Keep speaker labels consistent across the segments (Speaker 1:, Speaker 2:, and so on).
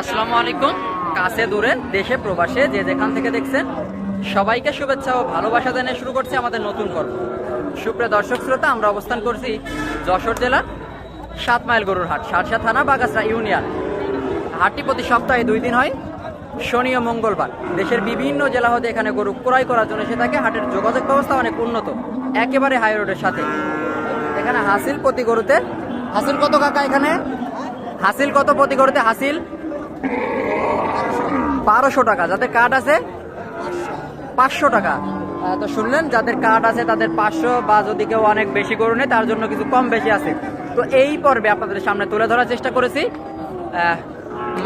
Speaker 1: আসসালামু আলাইকুম। কাছে দূরে, দেশে, প্রবাসে, যে যেখান থেকে দেখছেন, সবাইকে শুভেচ্ছা ও ভালোবাসা জানিয়ে শুরু করছি আমাদের নতুন পর্ব। সুপ্রিয় দর্শক শ্রোতা, আমরা অবস্থান করছি যশোর জেলার সাত মাইল গরুর হাট সারসা থানা, বাগাসরা ইউনিয়ন। হাটটি প্রতি সপ্তাহে দুই দিন হয়, শনি ও মঙ্গলবার। দেশের বিভিন্ন জেলা হতে এখানে গরু ক্রয় করার জন্য সে থাকে। হাটের যোগাযোগ ব্যবস্থা অনেক উন্নত, একেবারে হাই রোডের সাথে। এখানে হাসিল প্রতি গরুতে, হাসিল কত কাকা এখানে? হাসিল কত প্রতি গরুতে? হাসিল বারোশো টাকা, যাদের কার্ড আছে পাঁচশো টাকা। তো শুনলেন, যাদের কার্ড আছে তাদের পাঁচশো বা যদি কেউ অনেক বেশি গরু নেয়, তার জন্য কিছু কম বেশি আছে। তো এই পর্বে আপনাদের সামনে তুলে ধরার চেষ্টা করেছি।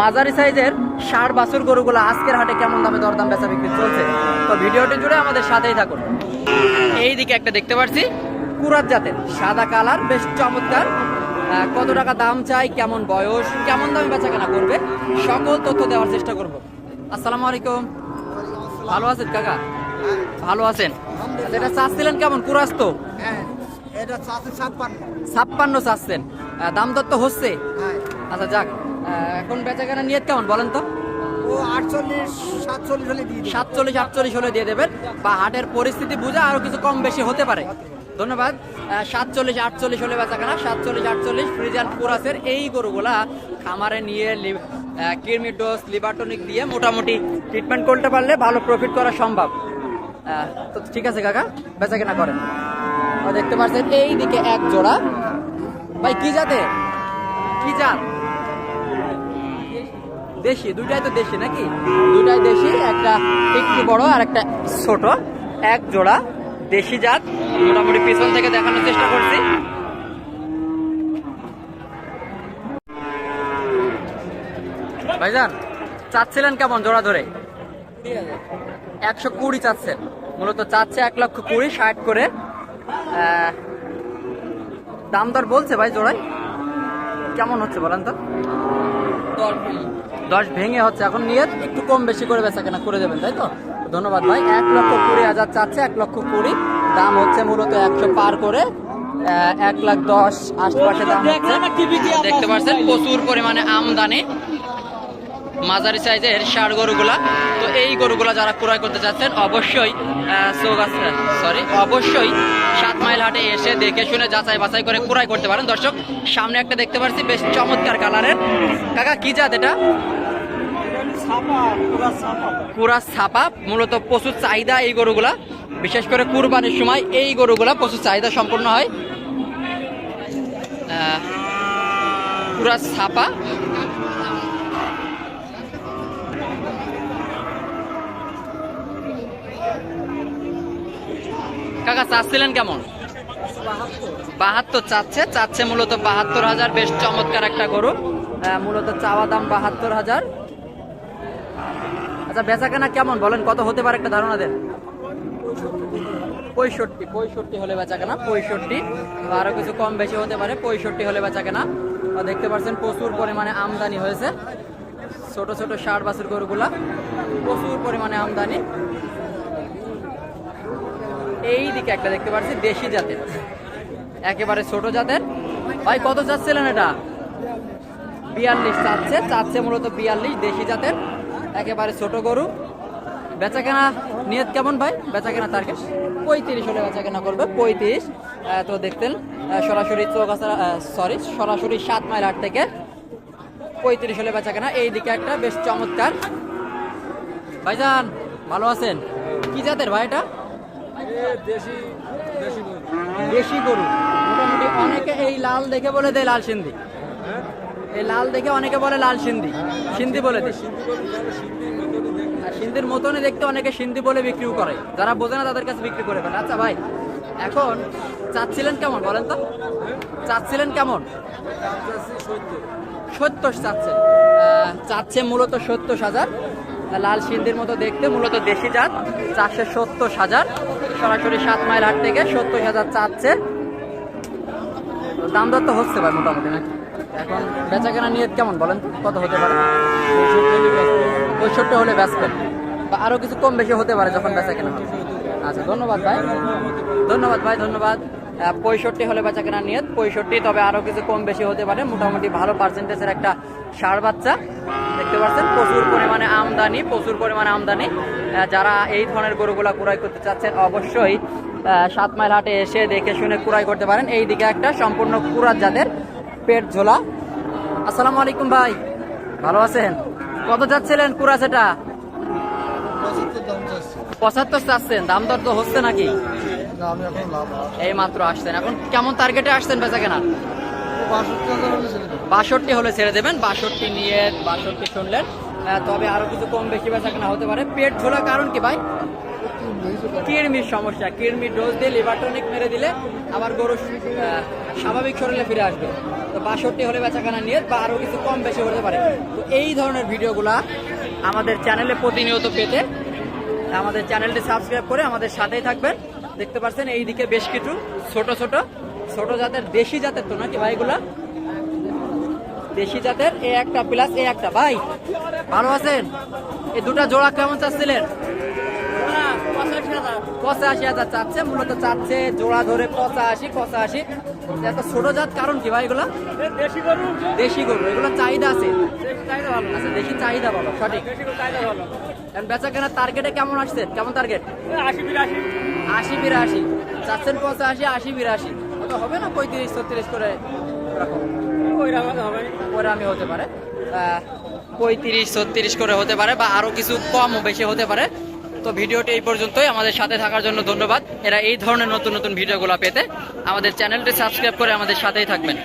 Speaker 1: মাঝারি সাইজের ষাট বাছুর গরুগুলো আজকের হাটে কেমন দামে দরদাম বেচা বিক্রি চলছে? তো ভিডিওটি জুড়ে আমাদের সাথেই থাকুন। এই দিকে একটা দেখতে পাচ্ছি। কুরাত জাতের সাদা কালার, বেশ চমৎকার। কত টাকা দাম চাই কেমন বয়স কেমন দামে বেচা কেনা করবে সকল তথ্য দেওয়ার চেষ্টা করব। আসসালামু আলাইকুম। ভালো আছেন কাকা? ভালো আছেন। আচ্ছা, এটা চাচ্ছিলেন কেমন? কুরাস তো
Speaker 2: এটা চাষে ছাপ্পান্ন
Speaker 1: চাচ্ছেন। দাম দর তো হচ্ছে। আচ্ছা যাক। এখন বেচা কেনা নিয়ত কেমন বলেন তো?
Speaker 2: সাতচল্লিশ
Speaker 1: আটচল্লিশ হলে দিয়ে দেবেন। বা হাটের পরিস্থিতি বুঝে আরও কিছু কম বেশি হতে পারে। ধন্যবাদ। সাতচল্লিশ, আটচল্লিশ হলে বেচা কেনা সাতচল্লিশ, আটচল্লিশ ফ্রিজান পুরাসের এই গরুগুলা খামারে নিয়ে কৃমি ডোজ লিভারটনিক দিয়ে মোটামুটি ট্রিটমেন্ট করতে পারলে ভালো প্রফিট করা সম্ভব। তো ঠিক আছে কাকা বেচা কেনা করেন দেখতে পাচ্ছেন এই দিকে এক জোড়া। ভাই, কি জাতে কি জাত? দেশি, দুইটাই তো দেশি নাকি? দুইটাই দেশি, একটা একটু বড় আর একটা ছোট। এক জোড়া। দেশি জাত। মোটামুটি পিছন থেকে দেখানোর চেষ্টা করছি। ভাইজান চাচ্ছিলেন কেমন জোড়া ধরে? একশো কুড়ি চাচ্ছেন। মূলত চাচ্ছে এক লক্ষ কুড়ি ষাট করে। দাম দর বলছে ভাই জোড়ায়? কেমন হচ্ছে বলেন তো? দশ ভেঙে হচ্ছে। এখন নিয়ে একটু কম বেশি করে বেচা কেনা করে দেবেন তাই তো? ধন্যবাদ ভাই। এক লক্ষ কুড়ি হাজার চাচ্ছে এক লক্ষ কুড়ি। দাম হচ্ছে মূলত একশো পার করে। এক লাখ দশ আশপাশে দাম দেখতে পাচ্ছেন প্রচুর পরিমাণে আমদানি। মাঝারি সাইজের ষাড় গরুগুলা। তো এই গরুগুলা যারা ক্রয় করতে চাচ্ছেন অবশ্যই সরি অবশ্যই সাত মাইল হাটে এসে দেখে শুনে যাচাই বাছাই করে ক্রয় করতে পারেন। দর্শক সামনে একটা দেখতে পাচ্ছি বেশ চমৎকার কালারের কাকা কি জাত এটা?
Speaker 2: পুরা ছাপা।
Speaker 1: মূলত প্রচুর চাহিদা এই গরুগুলা। বিশেষ করে কুরবানির সময় এই গরুগুলা প্রচুর চাহিদা সম্পন্ন হয়। পুরা ছাপা। কাকা, চাচ্ছিলেন কেমন? বাহাত্তর চাচ্ছে চাচ্ছে মূলত বাহাত্তর হাজার, বেশ চমৎকার একটা গরু। মূলত চাওয়া দাম বাহাত্তর হাজার। আচ্ছা বেচা কেনা কেমন? বলেন, কত হতে পারে একটা ধারণা দেন। পঁয়ষট্টি পঁয়ষট্টি হলে বেচা কেনা পঁয়ষট্টি। বা আরও কিছু কম বেশি হতে পারে, পঁয়ষট্টি হলে বেচা কেনা দেখতে পাচ্ছেন, প্রচুর পরিমাণে আমদানি হয়েছে। ছোট ছোট ষাট বাছুর গরুগুলা, প্রচুর পরিমাণে আমদানি। এই দিকে একটা দেখতে পাচ্ছি, দেশি জাতের। একেবারে ছোট জাতের। ভাই, কত চাচ্ছিলেন এটা? বিয়াল্লিশ চাচ্ছে চাচ্ছে মূলত বিয়াল্লিশ দেশি জাতের। একেবারে ছোট গরু। বেচা কেনা নিয়ত কেমন ভাই? বেচা কেনা টার্গেট পঁয়ত্রিশ হলে বেচা কেনা করবে, পঁয়ত্রিশ। তো দেখতেন সরাসরি চৌগাছা সরি সরাসরি সাত মাইল হাট থেকে পঁয়ত্রিশ হলে বেচা কেনা এই দিকে একটা বেশ চমৎকার। ভাইজান, ভালো আছেন? কি জাতের ভাই এটা?
Speaker 2: দেশি গরু।
Speaker 1: মোটামুটি অনেকে এই লাল দেখে বলে দেয় লাল সিন্ধি। এই লাল দেখে অনেকে বলে লাল সিন্ধি। সিন্ধি বলে আর সিন্ধির মতনই দেখতে অনেকে সিন্ধি বলে বিক্রিও করে। যারা বোঝে না তাদের কাছে বিক্রি করে ফেলে। আচ্ছা ভাই, এখন চাচ্ছিলেন কেমন বলেন তো? চাচ্ছিলেন কেমন?
Speaker 2: সত্তর
Speaker 1: চাচ্ছে। চাচ্ছে মূলত সত্তর হাজার। লাল সিন্ধির মতো দেখতে মূলত দেশি জাত। চারশো সত্তর হাজার। সরাসরি সাত মাইল হাট থেকে সত্তর হাজার চাচ্ছে। দাম দর তো হচ্ছে ভাই মোটামুটি নাকি? এখন বেচা কেনা নিয়ত কেমন বলেন তো? কত হতে পারে? পঁয়ষট্টি হলে ব্যস্ত বা আরও কিছু কম বেশি হতে পারে যখন বেচা কেনা হবে। আচ্ছা ধন্যবাদ ভাই। ধন্যবাদ ভাই, ধন্যবাদ। পঁয়ষট্টি হলে বেচা কেনা নিয়ত। পঁয়ষট্টি, তবে আরও কিছু কম বেশি হতে পারে। মোটামুটি ভালো পার্সেন্টেজের একটা সার বাচ্চা। দেখতে পাচ্ছেন, প্রচুর পরিমাণে আমদানি, প্রচুর পরিমাণে আমদানি। যারা এই ধরনের গরুগুলা ক্রয় করতে চাচ্ছেন, অবশ্যই সাত মাইল হাটে এসে দেখে শুনে ক্রয় করতে পারেন। এই দিকে একটা সম্পূর্ণ কুরাত জাতের পেট ঝোলা। আসসালামু আলাইকুম ভাই। ভালো আছেন? কত যাচ্ছিলেন কুরাস সেটা?
Speaker 3: পঁচাত্তর
Speaker 1: চাচ্ছেন, দাম দর তো হচ্ছে নাকি? এই মাত্র আসছেন। এখন কেমন টার্গেটে আসছেন বেচা কেনা
Speaker 3: বাষট্টি হলে ছেড়ে
Speaker 1: দেবেন, বাষট্টি নিয়ে বাষট্টি শুনলেন। তবে আরও কিছু কম বেশি বেচা কেনা হতে পারে। পেট ঝোলা কারণ কি ভাই?
Speaker 3: একটু বেশি করে।
Speaker 1: কিডনির সমস্যা কিডনির ডোজ দিয়ে লিভার মেরে দিলে আবার গরু স্বাভাবিক শরীরে ফিরে আসবে। তো বাষট্টি হলে বেচা কেনা নিয়ে বা আরও কিছু কম বেশি হতে পারে। তো এই ধরনের ভিডিওগুলা আমাদের চ্যানেলে প্রতিনিয়ত পেতে আমাদের চ্যানেলটি সাবস্ক্রাইব করে আমাদের সাথেই থাকবেন। দেখতে পাচ্ছেন এইদিকে বেশ কিছু ছোট ছোট ছোট জাতের, দেশি জাতের তো নাকি ভাইগুলা দেশি জাতের, এ একটা প্লাস এ একটা। ভাই, ভালো আছেন? এই দুটা জোড়া কেমন চাচ্ছিলেন? পঁচাশি হাজার চাচ্ছে মূলত চাচ্ছে জোড়া ধরে পঁচাশি পঁচাশি। এত ছোট জাত কারণ কি ভাই এগুলো?
Speaker 2: দেশি গরু
Speaker 1: দেশি গরু। এগুলো চাহিদা আছে।
Speaker 2: চাহিদা ভালো।
Speaker 1: আচ্ছা দেশি চাহিদা ভালো সঠিক।
Speaker 2: চাহিদা ভালো।
Speaker 1: বেচা কেনার টার্গেটে কেমন আসছেন কেমন টার্গেট
Speaker 2: আশি বিরাশি।
Speaker 1: আশি বিরাশি। চাচ্ছেন পঁচাশি আশি বিরাশি। তো হবে না পঁয়ত্রিশ ছত্রিশ করে আমি হতে পারে। পঁয়ত্রিশ ছত্রিশ করে হতে পারে বা আরও কিছু কম বেশি হতে পারে। তো ভিডিওটি এই পর্যন্তই। আমাদের সাথে থাকার জন্য ধন্যবাদ। এরা এই ধরনের নতুন নতুন ভিডিওগুলো পেতে আমাদের চ্যানেলটি সাবস্ক্রাইব করে আমাদের সাথেই থাকবেন।